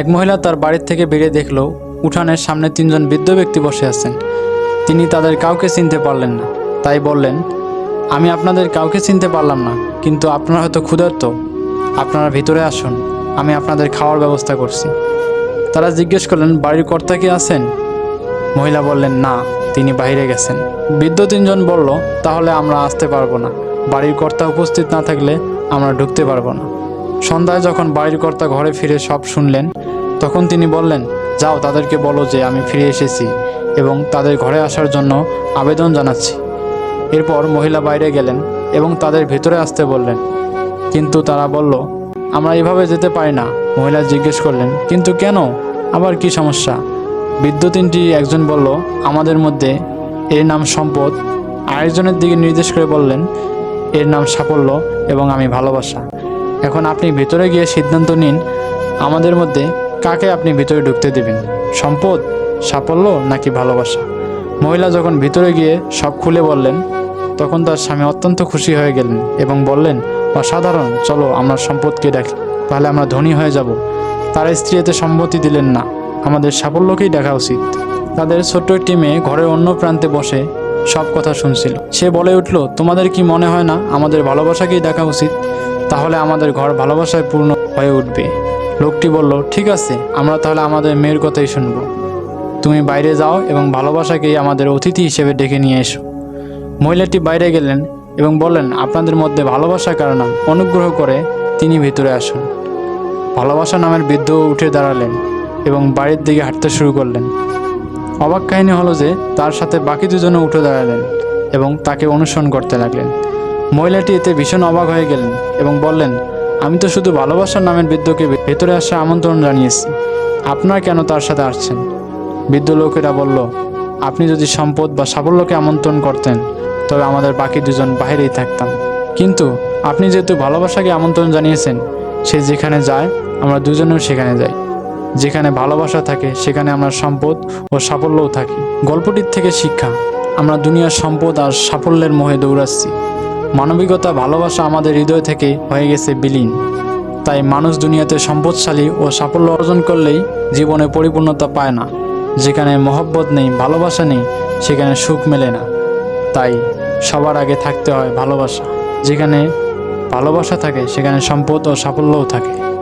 এক মহিলা তার বাড়ির থেকে বেরিয়ে দেখল, উঠানের সামনে তিনজন বৃদ্ধ ব্যক্তি বসে আছেন। তিনি তাদের কাউকে চিনতে পারলেন না। তাই বললেন, আমি আপনাদের কাউকে চিনতে পারলাম না, কিন্তু আপনারা হয়তো ক্ষুধার্ত। আপনারা ভিতরে আসুন, আমি আপনাদের খাওয়ার ব্যবস্থা করছি। তারা জিজ্ঞেস করলেন, বাড়ির কর্তা কি আছেন? মহিলা বললেন, না, তিনি বাইরে গেছেন। বৃদ্ধ তিনজন বলল, তাহলে আমরা আসতে পারব না। বাড়ির কর্তা উপস্থিত না থাকলে আমরা ঢুকতে পারব না। সন্ধ্যায় যখন বাড়ির কর্তা ঘরে ফিরে সব শুনলেন, তখন তিনি বললেন, যাও, তাদেরকে বলো যে আমি ফিরে এসেছি এবং তাদের ঘরে আসার জন্য আবেদন জানাচ্ছি। এরপর মহিলা বাইরে গেলেন এবং তাদের ভেতরে আসতে বললেন। কিন্তু তারা বলল, আমরা এভাবে যেতে পারি না। মহিলা জিজ্ঞেস করলেন, কিন্তু কেন? আবার কি সমস্যা? বৃদ্ধ তিনটি একজন বলল, আমাদের মধ্যে এর নাম সম্পদ। আরেকজনের দিকে নির্দেশ করে বললেন, এর নাম সাফল্য এবং আমি ভালোবাসা। এখন আপনি ভিতরে গিয়ে সিদ্ধান্ত নিন, আমাদের মধ্যে কাকে আপনি ভিতরে ঢুকতে দেবেন? সম্পদ, সাফল্য নাকি ভালোবাসা? মহিলা যখন ভিতরে গিয়ে সব খুলে বললেন, তখন তার স্বামী অত্যন্ত খুশি হয়ে গেলেন এবং বললেন, অসাধারণ, চলো আমরা সম্পদকে ডাকি তাহলে আমরা ধনী হয়ে যাব। তার স্ত্রী এতে সম্মতি দিলেন না, আমাদের সাফল্যকেই দেখা উচিত। তাদের ছোট্ট একটি মেয়ে ঘরের অন্য প্রান্তে বসে সব কথা শুনছিল। সে বলে উঠল, তোমাদের কি মনে হয় না আমাদের ভালোবাসাকেই দেখা উচিত? তাহলে আমাদের ঘর ভালোবাসায় পূর্ণ হয়ে উঠবে। লোকটি বলল, ঠিক আছে, আমরা তাহলে আমাদের মেয়ের কথাই শুনব। তুমি বাইরে যাও এবং ভালোবাসাকেই আমাদের অতিথি হিসেবে ডেকে নিয়ে এসো। মহিলাটি বাইরে গেলেন এবং বললেন, আপনাদের মধ্যে ভালোবাসা কারণ অনুগ্রহ করে তিনি ভিতরে আসুন। ভালোবাসা নামের বৃদ্ধ উঠে দাঁড়ালেন এবং বাড়ির দিকে হাঁটতে শুরু করলেন। অবাক কাহিনী হলো যে তার সাথে বাকি দুজনে উঠে দাঁড়ালেন এবং তাকে অনুসরণ করতে লাগলেন। মহিলাটি এতে ভীষণ অবাক হয়ে গেলেন এবং বললেন, আমি তো শুধু ভালোবাসার নামের বৃদ্ধকে ভেতরে আসার আমন্ত্রণ জানিয়েছি। আপনারা কেন তার সাথে আসছেন? বৃদ্ধ লোকেরা বলল, আপনি যদি সম্পদ বা সাফল্যকে আমন্ত্রণ করতেন, তবে আমাদের বাকি দুজন বাইরেই থাকতাম। কিন্তু আপনি যেহেতু ভালোবাসাকে আমন্ত্রণ জানিয়েছেন, সে যেখানে যায়, আমরা দুজনেও সেখানে যাই। যেখানে ভালোবাসা থাকে, সেখানে আমরা সম্পদ ও সাফল্যও থাকি। গল্পটির থেকে শিক্ষা, আমরা দুনিয়ার সম্পদ আর সাফল্যের মোহে দৌড়াচ্ছি। মানবিকতা, ভালোবাসা আমাদের হৃদয় থেকে হয়ে গেছে বিলীন। তাই মানুষ দুনিয়াতে সম্পদশালী ও সাফল্য অর্জন করলেই জীবনে পরিপূর্ণতা পায় না। যেখানে মহব্বত নেই, ভালোবাসা নেই, সেখানে সুখ মেলে না। তাই সবার আগে থাকতে হয় ভালোবাসা। যেখানে ভালোবাসা থাকে, সেখানে সম্পদ ও সাফল্যও থাকে।